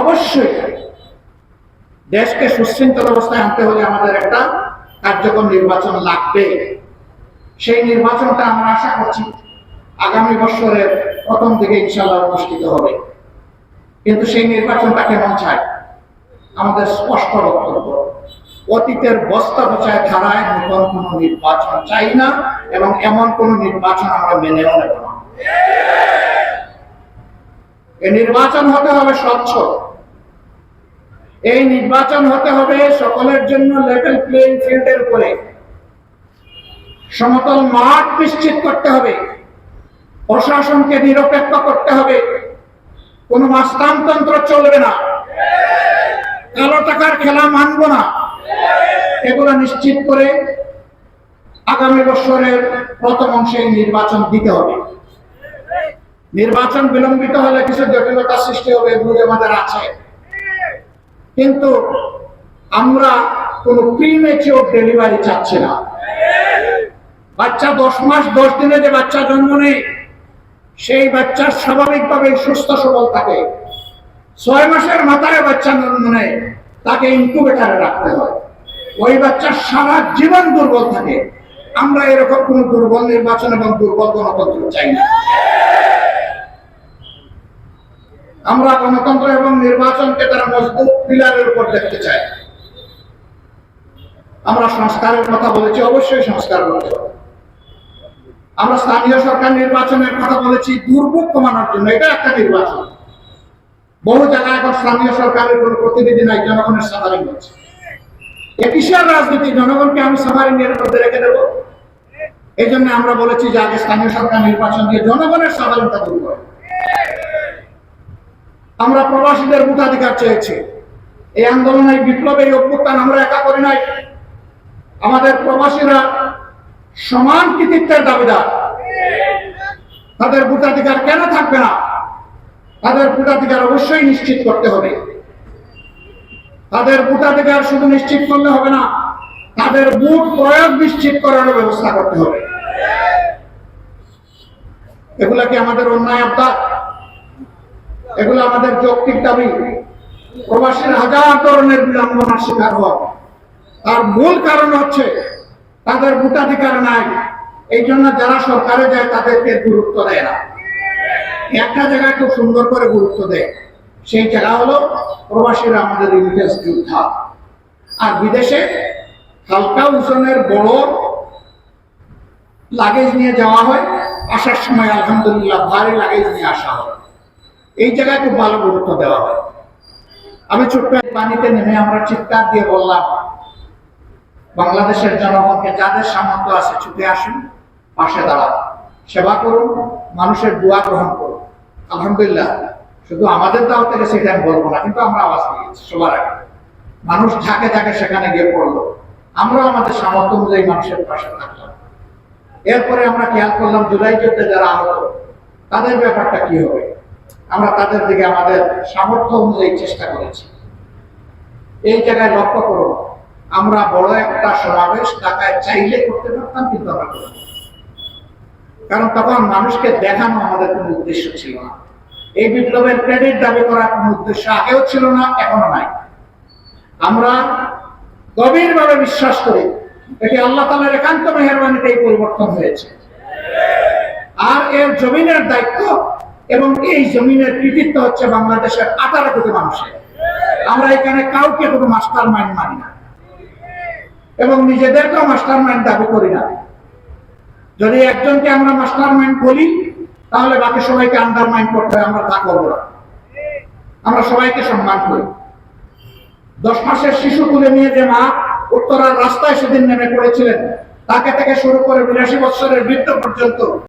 অবশ্যই দেশকে সুশৃঙ্খল অবস্থায় আনতে হলে আমাদের একটা কার্যকর নির্বাচন লাগবে। সেই নির্বাচনটা আমরা আশা করছি আগামী বছরের প্রথম দিকে ইনশাল্লাহ অনুষ্ঠিত হবে। কিন্তু সেই নির্বাচনটা কেমন চায়? আমাদের স্পষ্ট বক্তব্য, অতীতের বস্তা বচায় ধারায় নতুন কোন নির্বাচন চাই না এবং এমন কোন নির্বাচন আমরা মেনেও নেব না। নির্বাচন হতে হবে স্বচ্ছ। এই নির্বাচন হতে হবে সকলের জন্য লেভেল প্লেইং ফিল্ডের উপরে। সমতল মাঠ নিশ্চিত করতে হবে। প্রশাসনকে নিরপেক্ষ করতে হবে। কোনো মাস্তানতন্ত্র চলবে না। কালো টাকার খেলা মানব না। এগুলো নিশ্চিত করে আগামী বছরের প্রথম অংশে নির্বাচন দিতে হবে। নির্বাচন বিলম্বিত হলে কিছু জটিলতা সৃষ্টি হবে এগুলো আমাদের আছে। কিন্তু আমরা কোনো প্রিমেচিওর ডেলিভারি চাচ্ছি না। বাচ্চা দশ মাস, দশ দিনে যে বাচ্চা জন্ম নেয়, সেই বাচ্চা স্বাভাবিকভাবে সুস্থ সবল থাকে। ছয় মাসের মাথায় বাচ্চা জন্ম নেয়, তাকে ইনকুবেটারে রাখতে হয়। ওই বাচ্চা সারা জীবন দুর্বল থাকে। আমরা এরকম কোন দুর্বল নির্বাচন এবং দুর্বল গণতন্ত্র চাই না। আমরা গণতন্ত্র এবং নির্বাচনকে তারা মজবুত পিলারের উপর দেখতে চাই। আমরা সংস্কারের কথা বলেছি, অবশ্যই সংস্কার হবে আমরা স্থানীয় সরকার নির্বাচনের কথা বলেছি, দুর্ভোগ কমানোর জন্য, এটা একটা নির্বাচন। বহু জায়গায় এখন স্থানীয় সরকারের কোন প্রতিনিধি নাই, জনগণের সাধারণ হচ্ছে। কিসের রাজনীতি? জনগণকে আমি সাধারণের মধ্যে রেখে দেবো। এই জন্য আমরা বলেছি যে আগে স্থানীয় সরকার নির্বাচন দিয়ে জনগণের সাধারণতা দূর করে আমরা প্রবাসীদের ভোটাধিকার চেয়েছি। এই আন্দোলন এই বিপ্লবের অভ্যুত্থান আমরা একা করি নাই। আমাদের প্রবাসীরা সমান কৃতিত্বের দাবিদার। তাদের ভোটাধিকার কেন থাকবে না? তাদের ভোটাধিকার অবশ্যই নিশ্চিত করতে হবে। তাদের ভোটাধিকার শুধু নিশ্চিত করলে হবে না, তাদের ভোট প্রয়োগ নিশ্চিত করার ব্যবস্থা করতে হবে। এগুলা কি আমাদের অন্যায় আবদার? এগুলো আমাদের যৌক্তিক দাবি। প্রবাসীর হাজার ধরনের বিড়ম্বনার শিকার হওয়া। তার মূল কারণ হচ্ছে তাদের ভোটাধিকার নাই। এই জন্য যারা সরকারে যায়, তাদেরকে গুরুত্ব দেয় না। একটা জায়গায় খুব সুন্দর করে গুরুত্ব দেয়। সেই জায়গা হলো প্রবাসীরা আমাদের রিমিটেন্স যোদ্ধা। আর বিদেশে হালকা ওজনের বড় লাগেজ নিয়ে যাওয়া হয়। আসার সময় আলহামদুলিল্লাহ, ভারী লাগেজ নিয়ে আসা হয়। এই জায়গায় খুব ভালো গুরুত্ব দেওয়া হয়। আমি ছোট্ট পানিতে নেমে আমরা চিৎকার দিয়ে বললাম, বাংলাদেশের জনগণকে যাদের সামর্থ্য আছে ছুটে আসুন, পাশে দাঁড়ান। সেবা করুন, মানুষের দোয়া গ্রহণ করুন। আলহামদুলিল্লাহ, শুধু আমাদের দাও থেকে সেটা আমি বলব না, কিন্তু আমরা আওয়াজ দিয়েছি সবার আগে। মানুষ ঝাঁকে ঝাঁকে সেখানে গিয়ে পড়ল। আমরা আমাদের সামর্থ্য অনুযায়ী মানুষের পাশে থাকলাম। এরপরে আমরা খেয়াল করলাম জুলাই যুদ্ধে যারা আহত, তাদের ব্যাপারটা কি হবে? আমরা তাদের দিকে আমাদের সামর্থ্য অনুযায়ী চেষ্টা করেছি। এই জায়গায় লক্ষ্য করুন, আমরা বড় একটা সমাবেশ ঢাকায় চাইলে করতে পারতাম, কিন্তু আমরা করি কারণ তখন মানুষকে দেখানো আমাদের কোনো উদ্দেশ্য ছিল না। এই বিপ্লবের ক্রেডিট দাবি করার কোনো উদ্দেশ্য আগেও ছিল না, এখনও নাই। আমরা গভীরভাবে বিশ্বাস করি এটি আল্লাহ তালার একান্ত মেহরবানিতে এই পরিবর্তন হয়েছে। আর এর জমিনের দায়িত্ব এবং এই জমিনের কৃতিত্ব হচ্ছে বাংলাদেশের আঠারো কোটি মানুষের। আমরা এখানে কাউকে কোনো মাস্টার মাইন্ড মানি না। এবং নিজেদেরকেও মাস্টার মাইন্ড দাবি করি না। যদি একজনকে আমরা মাস্টার মাইন্ড বলি, তাহলে বাকি সবাইকে আন্ডার মাইন্ড করতে আমরা তা করব না। আমরা সবাইকে সম্মান করি। দশ মাসের শিশু তুলে নিয়ে যে মা উত্তরার রাস্তায় সেদিন নেমে পড়েছিলেন, তাকে থেকে শুরু করে বিরাশি বছরের বৃদ্ধ পর্যন্ত